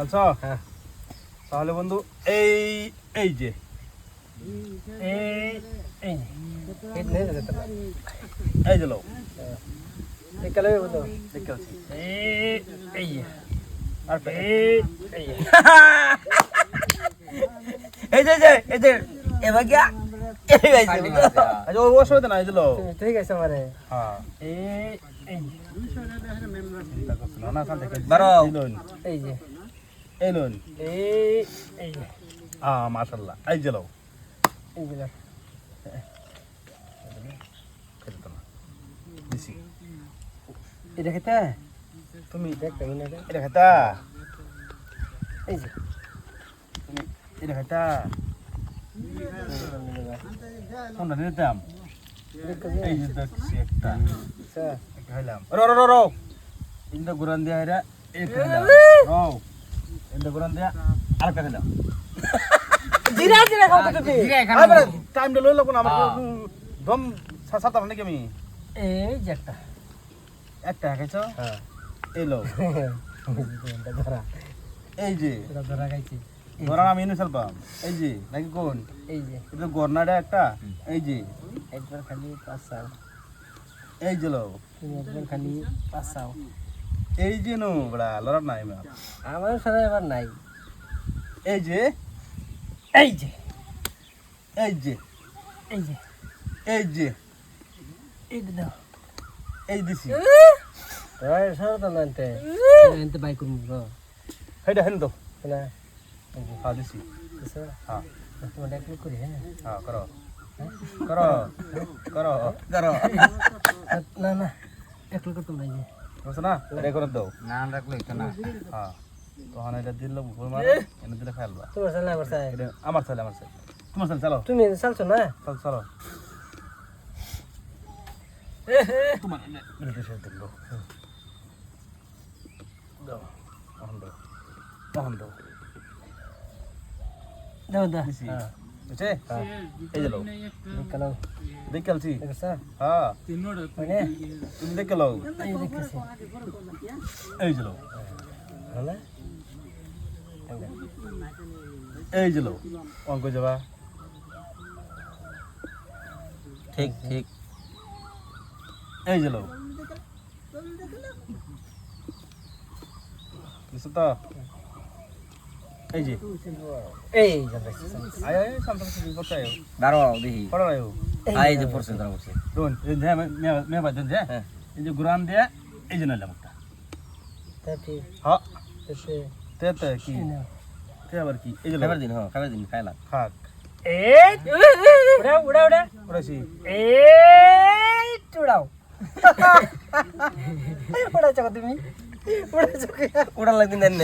আচ্ছা তাহলে বন্ধু এই এই যে। এই যে লো দেখতে পাচ্ছি। আর এই যে এই যে। এবার গিয়া আচ্ছা ও ঠিক আছে মারে হ্যাঁ। চিন্তা করছিল না শান্তি বারো। এই যে। এই লোন এই এই যে। হ্যাঁ এই যে লো এই যে খেতে তো না এটা খেতে? তুমি দেখতে এটা এটা খেতা। এই যে। তুমি এটা খেতা। কোনটা নিতাম এই যে দেখছি একটা। আচ্ছা একটা খাইলাম। রো রো রো রো। ইন্দা গুরান দিয়া হেরা এই খাইলাম। রো। ইন্দা গুরান দিয়া আরেকটা খাইলাম। জিরা জিরা খাও তো তুমি। আরে টাইমটা লইলো কোন? আমার দম সাত নাকি আমি? এই যে একটা। একটা খাইছো? হ্যাঁ। এই লো। এই যে। এটা ধরা খাইছি। ধরা আমি এনে সালপাম এই যে নাকি কোন? এই যে। এটা গর্নাটা একটা এই যে। একবার খালি পাঁচ চাও এই যে লো একবার খালি পাঁচ চাও এই যে নো বড়া লড়া নাই মা। আমার সারা এবার নাই। এই যে। এই যে। এই যে। এই যে। এই যে। এই যে দাও এই দিছি তোরা সারা তো নানতে নানতে বাই করুন গো হেডা হেন তো। না। হ্যাঁ দিছি কিছু হ্যাঁ তোমার ডাকলে করি হ্যাঁ হ্যাঁ করো করো করো ধরো না না একলো করতাম না এই বুঝছ না এটা করে দাও না রাখলে তো না হ্যাঁ তখন এটা দিল উপর মার এনে দিলে খাইলবা তোমার সালে আমার এটা আমার ছেলে আমার ছেলে তোমার ছেলে চালো তুমি চালছো না চল চলো তোমার দিল দাও তখন দাও তখন দাও দাও দা দিছি বুঝছে? এই যে লো কালো দেখালছি। দেখছা? হ্যাঁ। মানে তুমি দেখে লো এই দেখতেছি। এই যে লো হলা? এই যে লো অঙ্ক যাবা। ঠিক ঠিক। এই যে লো কিছু তো? এই যে। এই আয় আয় সামনে সামনে করতে আয়। বারো দেখি। পড়া আয় আই যে পড়ছে ধরা পড়ছে। রোন এই যে মে মে বাজন যে হ্যাঁ। এই যে গুরান দিয়ে এই যে নাইলাম একটা। তাতে হ্যাঁ সে তে তে কি তে আবার কি? এই যে খাবার দিন হ্যাঁ খাবার দিন খাইলাম খাক এই উড়া উড়া উড়া। পড়াছি এই উড়াও তুমি? উড়া চাও ওটা লাগদিন দেন